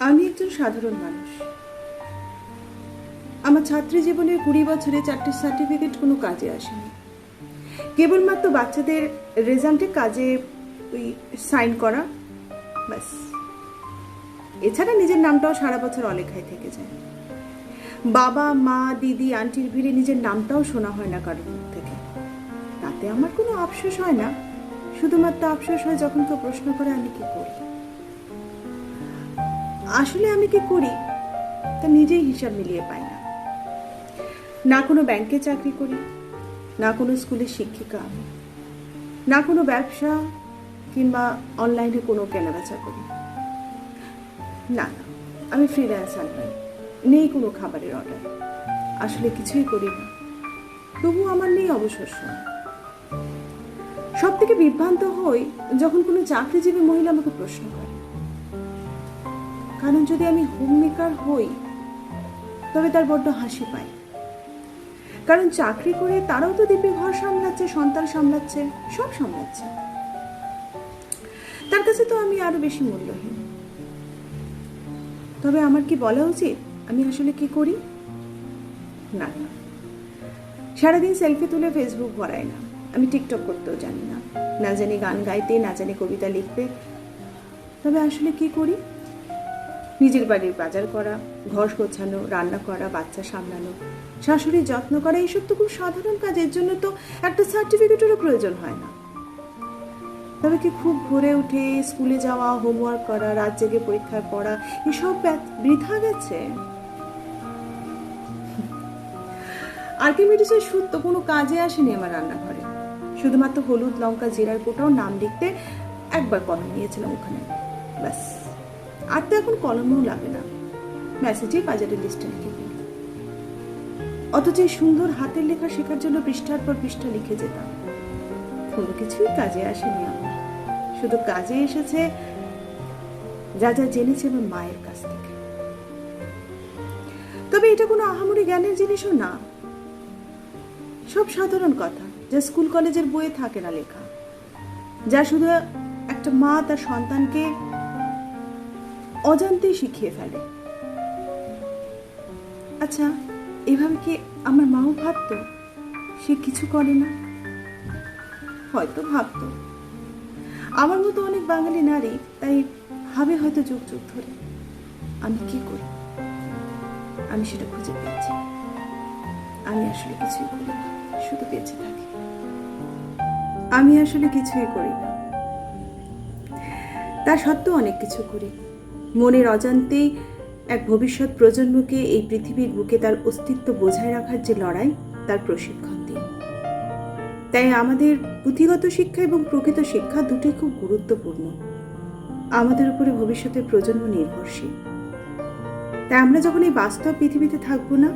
আমি একজন সাধারণ মানুষ। আমার ছাত্রী জীবনের কুড়ি বছরে চারটি সার্টিফিকেট কোনো কাজে আসেনি। কেবলমাত্র বাচ্চাদের রেজাল্টে কাজে ওই সাইন করা, ব্যাস। এছাড়া নিজের নামটাও সারা বছর অলেখায় থেকে যায়। বাবা, মা, দিদি, আন্টির ভিড়ে নিজের নামটাও শোনা হয় না কারোর থেকে। তাতে আমার কোনো আফসোস হয় না। শুধুমাত্র আফসোস হয় যখন কেউ প্রশ্ন করে, আমি কি করি? আসলে আমি কি করি? তা নিজেই হিসাব মিলিয়ে পাই না। না কোনো ব্যাংকে চাকরি করি, না কোনো স্কুলের শিক্ষিকা আমি, না কোনো ব্যবসা কিংবা অনলাইনে কোনো কেনাবেচা করি। না না আমি ফ্রিল্যান্সার নই নেই কোনো খাবারের অর্ডার আসলে কিছুই করি না। তবু আমার নেই অবসর সময়। সব থেকে বিভ্রান্ত হই যখন কোনো চাকরিজীবী মহিলা আমাকে প্রশ্ন করে কারণ যদি আমি হোম মেকার হই, তবে তার বড্ড হাসি পায় কারণ চাকরি করে তারাও তো দিব্যি ঘর সামলাচ্ছে, সন্তান সামলাচ্ছে, সব সামলাচ্ছে। তার কাছে তো আমি আরও বেশি মূল্যহীন। তবে আমার কি বলা উচিত, আমি আসলে কি করি? না। না সারাদিন সেলফি তুলে ফেসবুক ভরাই না। আমি টিকটক করতেও জানি না। না জানি গান গাইতে, না জানি কবিতা লিখতে। তবে আসলে কি করি? নিজের বাড়ির বাজার করা, ঘর গোছানো, রান্না করা, বাচ্চা সামলানো। শাশুড়ির যত্ন করা, এইসব তো খুব সাধারণ কাজের জন্য তো একটা সার্টিফিকেটেরও প্রয়োজন হয় না। তবে কি খুব ভোরে উঠে স্কুলে যাওয়া হোমওয়ার্ক করা, রাত জেগে পরীক্ষায় পড়া, এসব বৃথা গেছে? আর্কিমিডিসের সুদ তো কোনো কাজে আসেনি আমার রান্নাঘরে। শুধুমাত্র হলুদ, লঙ্কা, জিরার কোটাও নাম লিখতে একবার কলম নিয়েছিলাম ওখানে। ব্যাস। আর তো এখন কলমও লাগে না। মেসেজেই বাজারের লিস্টে লিখে দিই। অথচ এই সুন্দর হাতের লেখা শেখার জন্য পৃষ্ঠার পর পৃষ্ঠা লিখে যেতাম। কোনো কিছুই কাজে আসেনি আমার। শুধু কাজে এসেছে যা যা জেনেছি আমার মায়ের কাছ থেকে। তবে এটা কোনো আহামরি জ্ঞানের জিনিসও না। সব সাধারণ কথা যা স্কুল কলেজের বইয়ে থাকে না লেখা। যা শুধু একটা মা তার সন্তানকে অজান্তেই শিখিয়ে ফেলে। আচ্ছা এভাবে কি আমার মাও ভাবতো? সে কিছু করে না? হয়তো ভাবতো। আমার মতো অনেক বাঙালি নারী, তাই ভাবে হয়তো যুগ যুগ ধরে। আমি কি করি? আমি সেটা খুঁজে পেয়েছি। আমি আসলে কিছুই করি না, শুধু বেঁচে থাকি। আমি আসলে কিছুই করি না। তা সত্ত্বেও অনেক কিছু করি। মনের অজান্তেই এক ভবিষ্যৎ প্রজন্মকে এই পৃথিবীর বুকে তার অস্তিত্ব বজায় রাখার যে লড়াই, তার প্রশিক্ষণ দিই তাই আমাদের পুঁথিগত শিক্ষা এবং প্রকৃত শিক্ষা দুটোই খুব গুরুত্বপূর্ণ। আমাদের উপরে ভবিষ্যতের প্রজন্ম নির্ভরশীল। তাই আমরা যখন এই বাস্তব পৃথিবীতে থাকব না,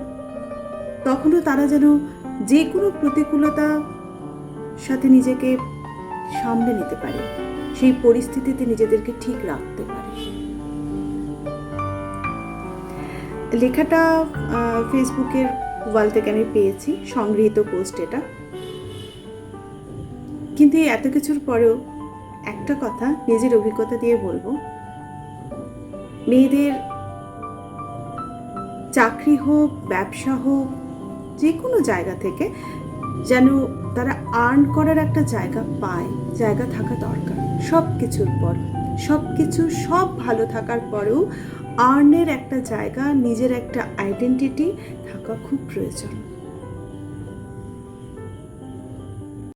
তখনও তারা যেন যে কোনো প্রতিকূলতা সাথে নিজেকে সামলে নিতে পারে। সেই পরিস্থিতিতে নিজেদেরকে ঠিক রাখতে পারে। লেখাটা ফেসবুকের ওয়াল থেকে আমি পেয়েছি, সংগৃহীত পোস্ট এটা। কিন্তু এই এত কিছুর পরেও একটা কথা নিজের অভিজ্ঞতা দিয়ে বলব। মেয়েদের চাকরি হোক, ব্যবসা হোক যে কোনো জায়গা থেকে যেন তারা আর্ন করার একটা জায়গা পায়, জায়গা থাকা দরকার। সব কিছুর পর সব কিছু সব ভালো থাকার পরেও আর্নের একটা জায়গা নিজের একটা আইডেন্টিটি থাকা খুব প্রয়োজন।